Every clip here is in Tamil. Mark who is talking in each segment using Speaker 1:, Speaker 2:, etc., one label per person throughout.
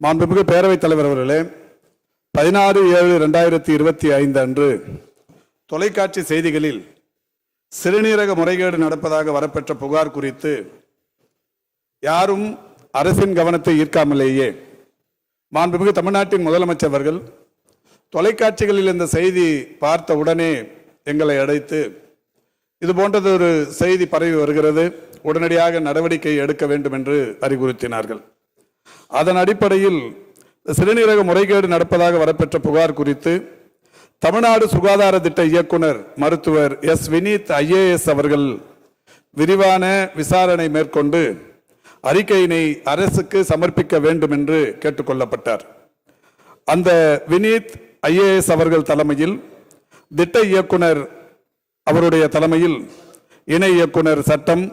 Speaker 1: மாண்புமிகு பேரவைத் தலைவர் அவர்களே பதினாறு ஏழு ரெண்டாயிரத்தி இருபத்தி ஐந்து அன்று தொலைக்காட்சி செய்திகளில் சிறுநீரக முறைகேடு நடப்பதாக வரப்பெற்ற புகார் குறித்து யாரும் அரசின் கவனத்தை ஈர்க்காமலேயே மாண்புமிகு தமிழ்நாட்டின் முதலமைச்சர் அவர்கள் தொலைக்காட்சிகளில் இந்த செய்தி பார்த்த உடனே எங்களை அழைத்து இது போன்றது ஒரு செய்தி பரவி வருகிறது உடனடியாக நடவடிக்கை எடுக்க வேண்டும் என்று அறிவுறுத்தினார்கள். அதன் அடிப்படையில் சிறுநீரக முறைகேடு நடப்பதாக வரப்பெற்ற புகார் குறித்து தமிழ்நாடு சுகாதார திட்ட இயக்குனர் மருத்துவர் எஸ். வினீத் ஐஏஎஸ் அவர்கள் விரிவான விசாரணை மேற்கொண்டு அறிக்கையினை அரசுக்கு சமர்ப்பிக்க வேண்டும் என்று கேட்டுக்கொள்ளப்பட்டார் அந்த வினீத் ஐஏஎஸ் அவர்கள் தலைமையில் திட்ட இயக்குனர் அவருடைய தலைமையில் இணை இயக்குனர் சட்டம்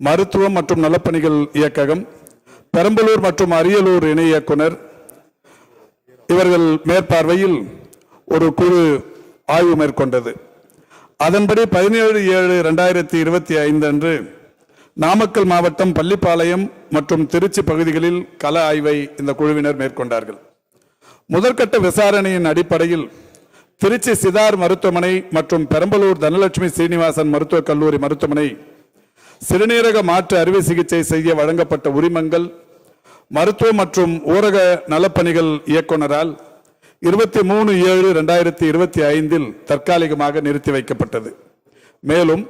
Speaker 1: மருத்துவம் மற்றும் நலப்பணிகள் இயக்ககம் பெரம்பலூர் மற்றும் அரியலூர் இணை இயக்குனர். இவர்கள் மேற்பார்வையில் ஒரு குழு ஆய்வு மேற்கொண்டது. அதன்படி பதினேழு ஏழு ரெண்டாயிரத்தி இருபத்தி ஐந்து அன்று நாமக்கல் மாவட்டம் பள்ளிப்பாளையம் மற்றும் திருச்சி பகுதிகளில் கள ஆய்வை இந்த குழுவினர் மேற்கொண்டார்கள். முதற்கட்ட விசாரணையின் அடிப்படையில் திருச்சி சிதார் மருத்துவமனை மற்றும் பெரம்பலூர் தனலட்சுமி சீனிவாசன் மருத்துவக் கல்லூரி மருத்துவமனை சிறுநீரக மாற்று அறுவை சிகிச்சை செய்ய வழங்கப்பட்ட உரிமங்கள் மருத்துவ மற்றும் ஊரக நலப்பணிகள் இயக்குனரால் இருபத்தி மூணு ஏழு ரெண்டாயிரத்தி இருபத்தி ஐந்தில் தற்காலிகமாக நிறுத்தி வைக்கப்பட்டது. மேலும்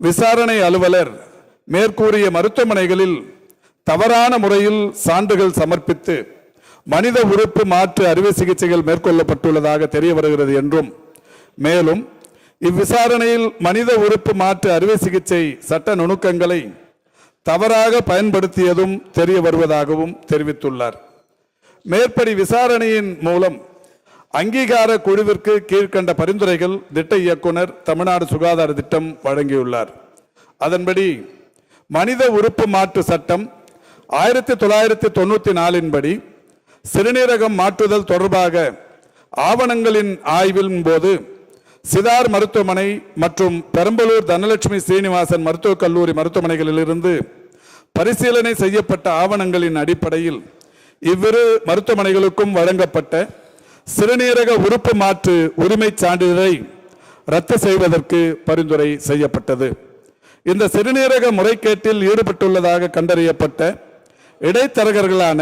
Speaker 1: விசாரணை அலுவலர் மேற்கூறிய மருத்துவமனைகளில் தவறான முறையில் சான்றுகள் சமர்ப்பித்து மனித உறுப்பு மாற்று அறுவை சிகிச்சைகள் மேற்கொள்ளப்பட்டுள்ளதாக தெரிய வருகிறது என்றும் மேலும் இவ்விசாரணையில் மனித உறுப்பு மாற்று அறுவை சிகிச்சை சட்ட நுணுக்கங்களை தவறாக பயன்படுத்தியதும் தெரிய வருவதாகவும் தெரிவித்துள்ளார். மேற்படி விசாரணையின் மூலம் அங்கீகார குழுவிற்கு கீழ்க்கண்ட பரிந்துரைகள் திட்ட இயக்குனர் தமிழ்நாடு சுகாதார திட்டம் வழங்கியுள்ளார். அதன்படி மனித உறுப்பு மாற்று சட்டம் ஆயிரத்தி தொள்ளாயிரத்தி தொண்ணூற்றி நாலின்படி சிறுநீரகம் மாற்றுதல் தொடர்பாக ஆவணங்களின் ஆய்வின் போது சிதார் மருத்துவமனை மற்றும் பெரம்பலூர் தனலட்சுமி சீனிவாசன் மருத்துவக் கல்லூரி மருத்துவமனைகளிலிருந்து பரிசீலனை செய்யப்பட்ட ஆவணங்களின் அடிப்படையில் இவ்விரு மருத்துவமனைகளுக்கும் வழங்கப்பட்ட சிறுநீரக உறுப்பு மாற்று உரிமைச் சான்றிதழை ரத்து செய்வதற்கு பரிந்துரை செய்யப்பட்டது. இந்த சிறுநீரக முறைகேட்டில் ஈடுபட்டுள்ளதாக கண்டறியப்பட்ட இடைத்தரகர்களான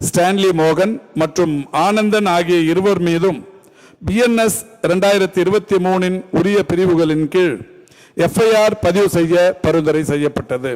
Speaker 1: ஸ்டான்லி மோகன் மற்றும் ஆனந்தன் ஆகிய இருவர் மீதும் பிஎன்எஸ் இரண்டாயிரத்தி இருபத்தி மூணின் உரிய பிரிவுகளின் கீழ் எஃப்ஐஆர் பதிவு செய்ய பரிந்துரை செய்யப்பட்டது.